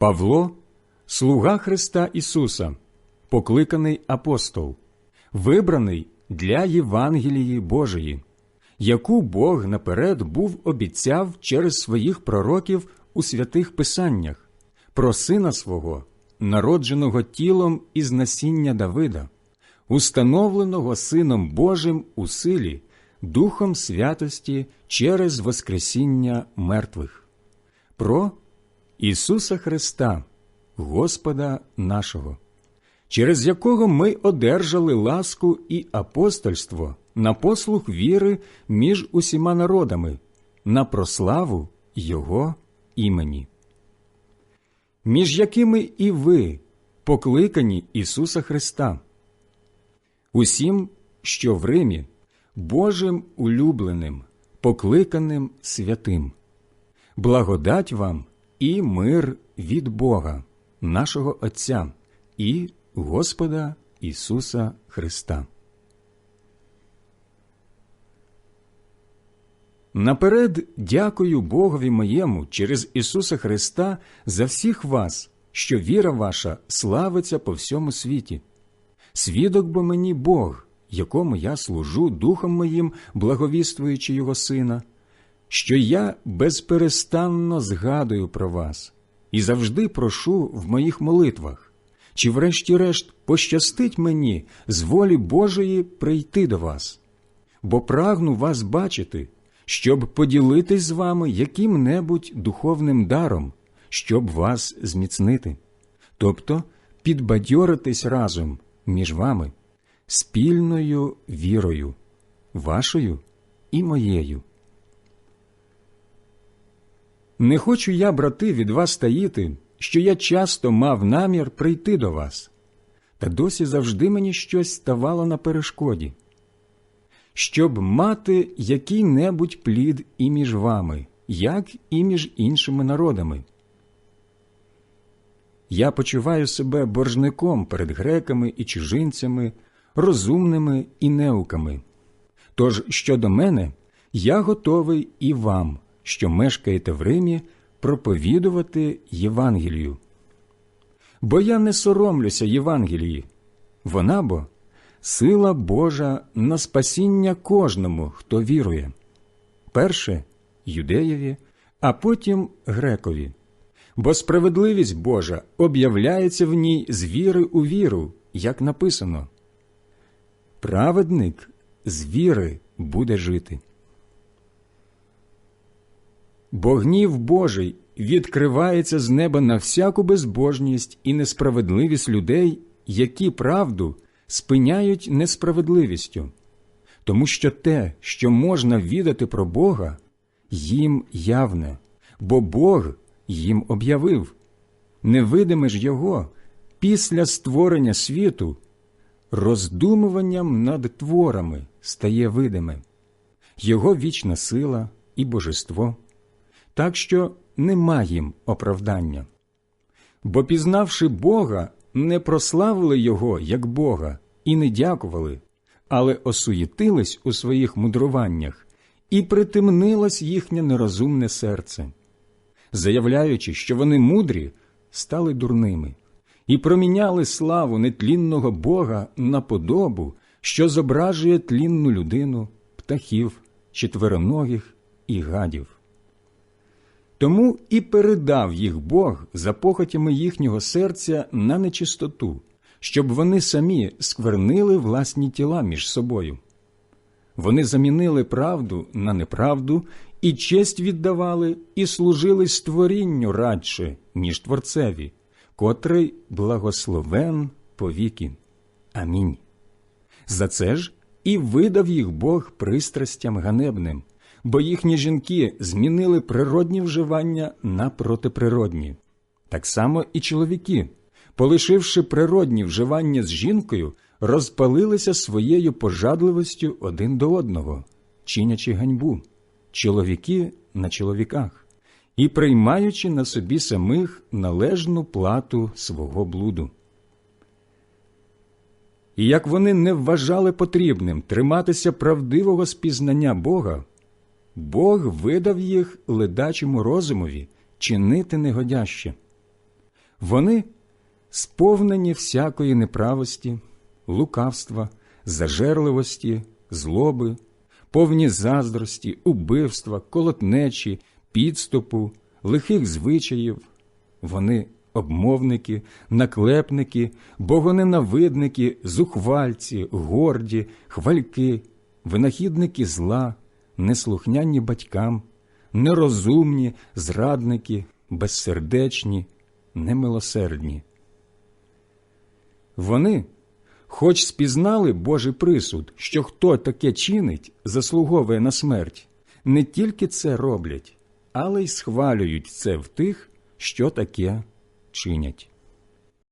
Павло, слуга Христа Ісуса, покликаний апостол, вибраний для Євангелії Божої, яку Бог наперед був обіцяв через своїх пророків у святих Писаннях, про сина свого, народженого тілом із насіння Давида, установленого Сином Божим у силі, Духом святості через Воскресіння мертвих, про Ісуса Христа, Господа нашого, через якого ми одержали ласку і апостольство на послуг віри між усіма народами, на прославу Його імені, між якими і ви покликані Ісуса Христа, усім, що в Римі, Божим улюбленим, покликаним святим, благодать вам і мир від Бога, нашого Отця і Господа Ісуса Христа. Наперед дякую Богові моєму через Ісуса Христа за всіх вас, що віра ваша славиться по всьому світі. Свідок бо мені Бог, якому я служу духом моїм, благовіствуючи Його Сина, що я безперестанно згадую про вас і завжди прошу в моїх молитвах, чи, врешті-решт, пощастить мені з волі Божої прийти до вас, бо прагну вас бачити щоб поділитись з вами яким-небудь духовним даром, щоб вас зміцнити, тобто підбадьоритись разом між вами спільною вірою, вашою і моєю. Не хочу я, брати, від вас таїти, що я часто мав намір прийти до вас, та досі завжди мені щось ставало на перешкоді щоб мати який-небудь плід і між вами, як і між іншими народами. Я почуваю себе боржником перед греками і чужинцями, розумними і неуками. Тож щодо мене, я готовий і вам, що мешкаєте в Римі, проповідувати Євангелію. Бо я не соромлюся Євангелії, вона бо сила Божа на спасіння кожному, хто вірує, перше юдеєві, а потім грекові. Бо справедливість Божа об'являється в ній з віри у віру, як написано. Праведник з віри буде жити. Бо гнів Божий відкривається з неба на всяку безбожність і несправедливість людей, які правду спиняють несправедливістю, тому що те, що можна відати про Бога, їм явне, бо Бог їм об'явив, невидиме ж Його після створення світу, роздумуванням над творами стає видиме, Його вічна сила і божество, так що нема їм оправдання. Бо, пізнавши Бога, не прославили Його як Бога і не дякували, але осуєтились у своїх мудруваннях і притемнилось їхнє нерозумне серце, заявляючи, що вони мудрі, стали дурними і проміняли славу нетлінного Бога на подобу, що зображує тлінну людину, птахів, четвероногих і гадів. Тому і передав їх Бог за похотями їхнього серця на нечистоту, щоб вони самі сквернили власні тіла між собою. Вони замінили правду на неправду і честь віддавали, і служили створінню радше, ніж Творцеві, котрий благословен повіки. Амінь. За це ж і видав їх Бог пристрастям ганебним бо їхні жінки змінили природні вживання на протиприродні. Так само і чоловіки, полишивши природні вживання з жінкою, розпалилися своєю пожадливостю один до одного, чинячи ганьбу, чоловіки на чоловіках і приймаючи на собі самих належну плату свого блуду. І як вони не вважали потрібним триматися правдивого спізнання Бога, Бог видав їх ледачому розумові чинити негодяще. Вони сповнені всякої неправості, лукавства, зажерливості, злоби, повні заздрості, убивства, колотнечі, підступу, лихих звичаїв. Вони обмовники, наклепники, богоненавидники, зухвальці, горді, хвальки, винахідники зла, неслухняні батькам, нерозумні, зрадники, безсердечні, немилосердні. Вони, хоч спізнали Божий присуд, що хто таке чинить, заслуговує на смерть, не тільки це роблять, але й схвалюють це в тих, що таке чинять.